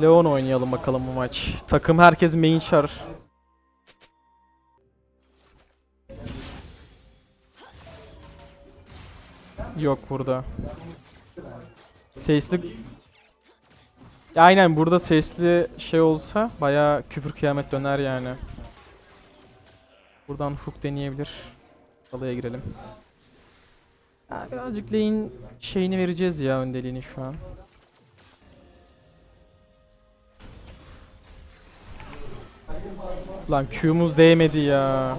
Leon oynayalım bakalım bu maç. Takım herkes main char. Yok burada. Sesli... Aynen burada sesli şey olsa bayağı küfür kıyamet döner yani. Buradan hook deneyebilir. Alaya girelim. Ya birazcık lane şeyini vereceğiz ya öndeliğini şu an. Lan Q'muz değmedi ya.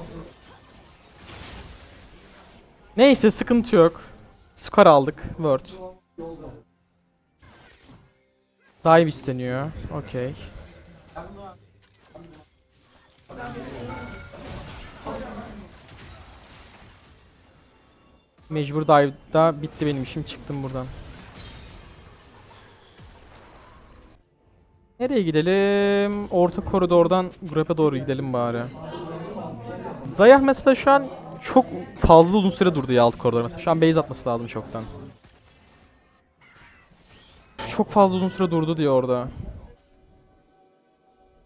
Neyse sıkıntı yok. Skor aldık. Word. Dive isteniyor. Okey. Mecbur dive'da bitti benim işim. Çıktım buradan. Nereye gidelim? Orta koridordan Grab'e doğru gidelim bari. Zayah mesela şu an çok fazla uzun süre durdu ya alt koridor mesela. Şu an base atması lazım çoktan. Çok fazla uzun süre durdu diyor orada.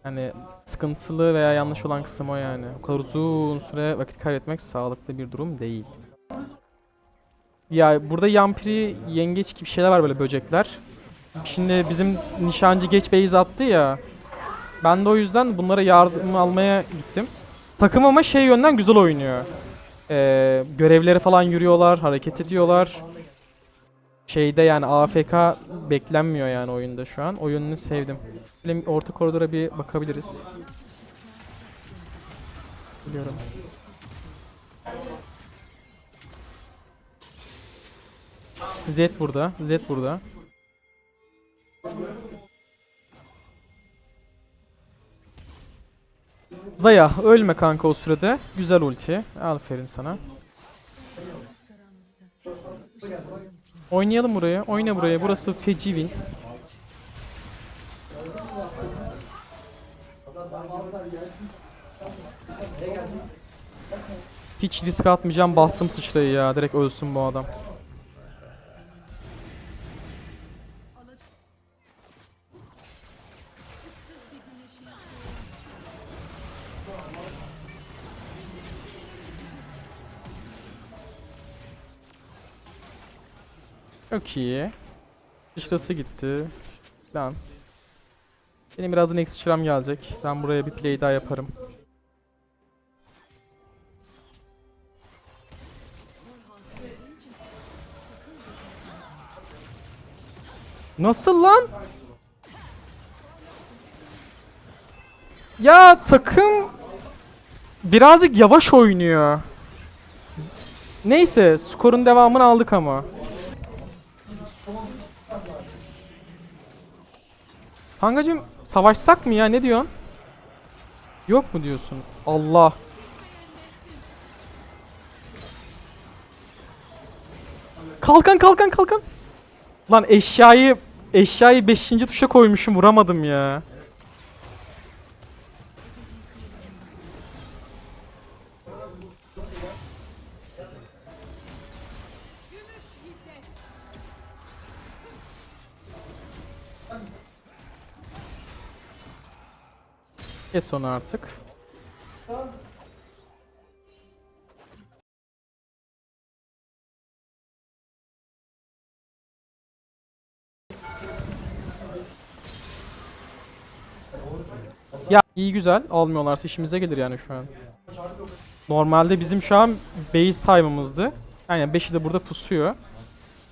Yani sıkıntılı veya yanlış olan kısım o yani. O kadar uzun süre vakit kaybetmek sağlıklı bir durum değil. Ya burada yampiri, yengeç gibi şeyler var böyle böcekler. Şimdi bizim nişancı geç base attı ya. Ben de o yüzden bunlara yardım almaya gittim. Takım ama şey yönden güzel oynuyor. Ee, görevleri falan yürüyorlar, hareket ediyorlar. Şeyde yani AFK beklenmiyor yani oyunda şu an. O yönünü sevdim. Böyle orta koridora bir bakabiliriz. Biliyorum. Z burada, Z burada. Zaya ölme kanka o sürede. Güzel ulti. Aferin sana. Oynayalım buraya. Oyna buraya. Burası feci win. Hiç risk atmayacağım. Bastım sıçrayı ya. Direkt ölsün bu adam. Çok iyi. Sıçrası gitti. Lan. Benim birazdan eksi sıçram gelecek. Ben buraya bir play daha yaparım. Nasıl lan? Ya takım birazcık yavaş oynuyor. Neyse skorun devamını aldık ama. Kankacım savaşsak mı ya ne diyorsun? Yok mu diyorsun? Allah. Kalkan kalkan kalkan. Lan eşyayı eşyayı 5. tuşa koymuşum vuramadım ya. Kes onu artık. Ya iyi güzel almıyorlarsa işimize gelir yani şu an. Normalde bizim şu an base time'ımızdı. Aynen 5'i de burada pusuyor.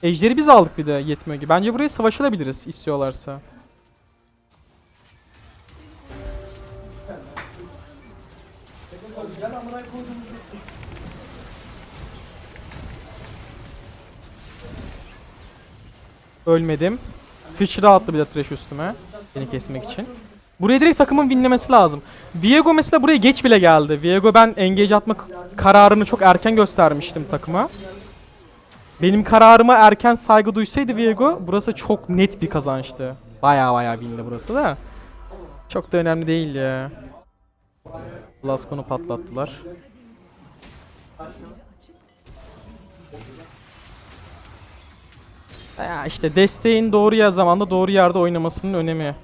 Ejderi biz aldık bir de yetmiyor ki. Bence buraya savaşabiliriz istiyorlarsa. Ölmedim. Sıçra attı bir de trash üstüme. Beni kesmek için. Buraya direkt takımın winlemesi lazım. Viego mesela buraya geç bile geldi. Viego ben engage atma kararını çok erken göstermiştim takıma. Benim kararıma erken saygı duysaydı Viego burası çok net bir kazançtı. Baya baya windi burası da. Çok da önemli değil ya. Blascon'u patlattılar. Ya işte desteğin doğru ya zamanda doğru yerde oynamasının önemi.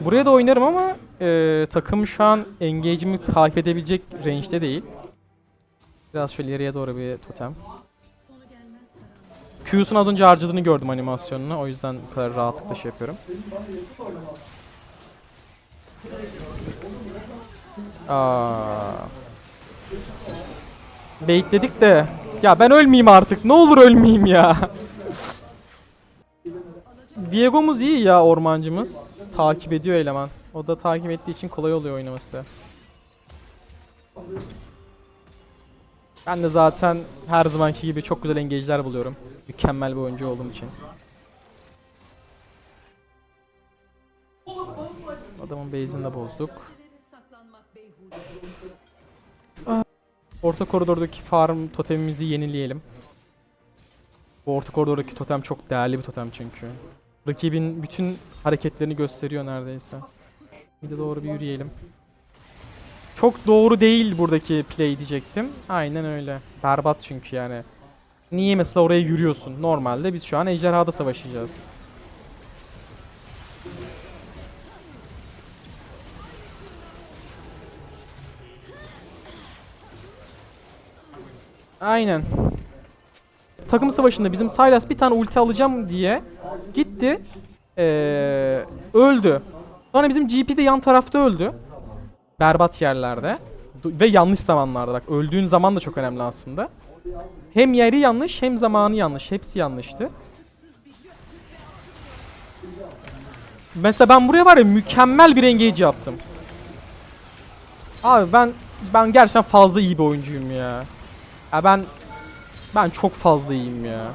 Buraya da oynarım ama e, takım şu an engage'imi takip edebilecek range'de değil. Biraz şöyle ileriye doğru bir totem. Q'sunu az önce harcadığını gördüm animasyonunu. O yüzden bu kadar rahatlıkla şey yapıyorum. Aa. Baitledik de. Ya ben ölmeyeyim artık. Ne olur ölmeyeyim ya. Diego'muz iyi ya ormancımız. Takip ediyor eleman. O da takip ettiği için kolay oluyor oynaması. Ben de zaten her zamanki gibi çok güzel engage'ler buluyorum. Mükemmel bir oyuncu olduğum için. Adamın base'ini de bozduk. Orta koridordaki farm totemimizi yenileyelim. Bu orta koridordaki totem çok değerli bir totem çünkü. Rakibin bütün hareketlerini gösteriyor neredeyse. Bir de doğru bir yürüyelim. Çok doğru değil buradaki play diyecektim. Aynen öyle. Berbat çünkü yani. Niye mesela oraya yürüyorsun? Normalde biz şu an ejderhada savaşacağız. Aynen. Takım savaşında bizim Sylas bir tane ulti alacağım diye gitti. Ee, öldü. Sonra bizim GP de yan tarafta öldü. Berbat yerlerde. Ve yanlış zamanlarda bak. Öldüğün zaman da çok önemli aslında. Hem yeri yanlış hem zamanı yanlış. Hepsi yanlıştı. Mesela ben buraya var ya mükemmel bir engage yaptım. Abi ben ben gerçekten fazla iyi bir oyuncuyum ya. Ya ben ben çok fazla iyiyim ya.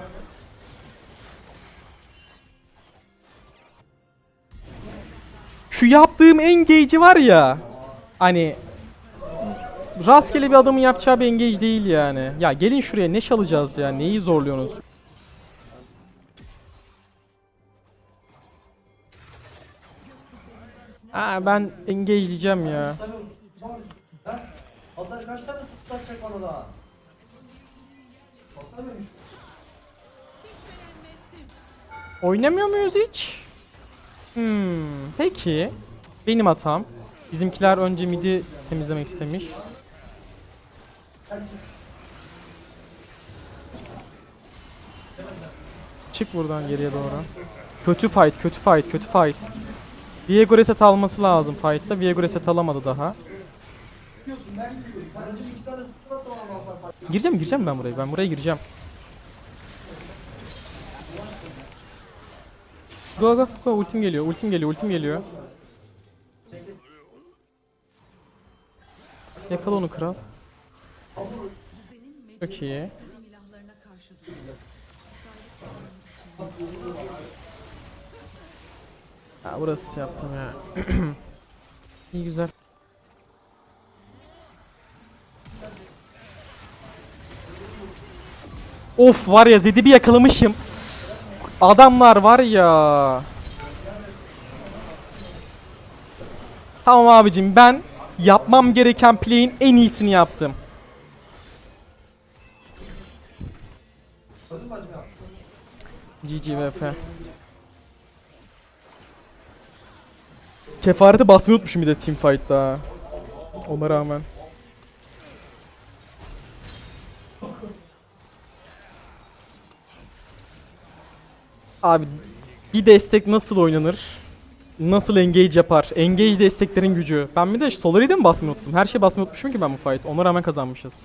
Şu yaptığım engage'i var ya. Hani rastgele bir adamın yapacağı bir engage değil yani. Ya gelin şuraya ne çalacağız ya? Neyi zorluyorsunuz? Aa ben engage diyeceğim ya. Hasan kaç tane sus takacak bana daha? Oynamıyor muyuz hiç? Hmm, peki. Benim hatam. Bizimkiler önce midi temizlemek istemiş. Çık buradan geriye doğru. Kötü fight, kötü fight, kötü fight. Viego reset alması lazım fight'ta. Viego reset alamadı daha. Gireceğim, gireceğim ben buraya. Ben buraya gireceğim. Go go go ultim geliyor, ultim geliyor, ultim geliyor. Yakala onu kral. Çok iyi. Ha burası yaptım ya. İyi güzel. Of var ya Zed'i bir yakalamışım. Adamlar var ya. Tamam abicim ben yapmam gereken play'in en iyisini yaptım. GG VP. Kefareti basmayı unutmuşum bir de teamfight'ta. Ona rağmen. Abi bir destek nasıl oynanır? Nasıl engage yapar? Engage desteklerin gücü. Ben bir de Solari'de mi basmayı unuttum? Her şey basmayı unutmuşum ki ben bu fight. Ona rağmen kazanmışız.